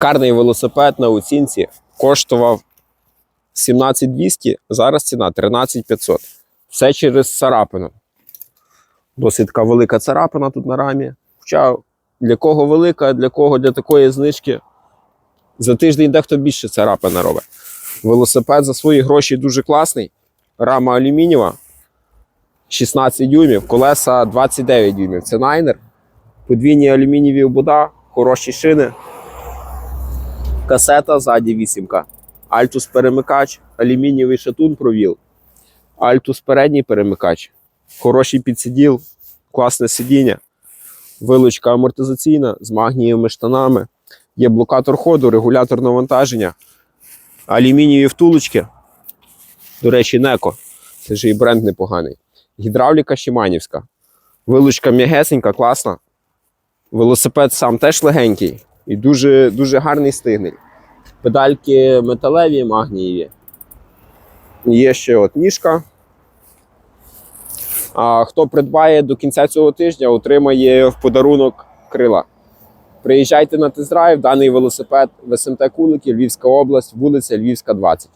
Карний велосипед на оцінці коштував 17200, зараз ціна 13500. Все через царапину. Досить така велика царапина тут на рамі. Хоча для кого велика, для кого для такої знижки. За тиждень дехто більше царапина робить. Велосипед за свої гроші дуже класний. Рама алюмінієва, 16 дюймів, колеса 29 дюймів. Це найнер. Подвійні алюмінієві обода, хороші шини. Касета ззаді вісімка. Альтус перемикач, алюмінієвий шатун провіл. Альтус передній перемикач. Хороший підсиділ, класне сидіння. Вилучка амортизаційна з магнієвими штанами. Є блокатор ходу, регулятор навантаження, алюмінієві втулочки. До речі, Неко. Це ж і бренд непоганий. Гідравліка Шиманівська. Вилучка м'ягесенька, класна. Велосипед сам теж легенький і дуже, дуже гарний стигнель. Педальки металеві, магнієві. Є ще от ніжка. А хто придбає до кінця цього тижня, отримає в подарунок крила. Приїжджайте на тест-драйв, даний велосипед в СМТ Кулики, Львівська область, вулиця Львівська, 20.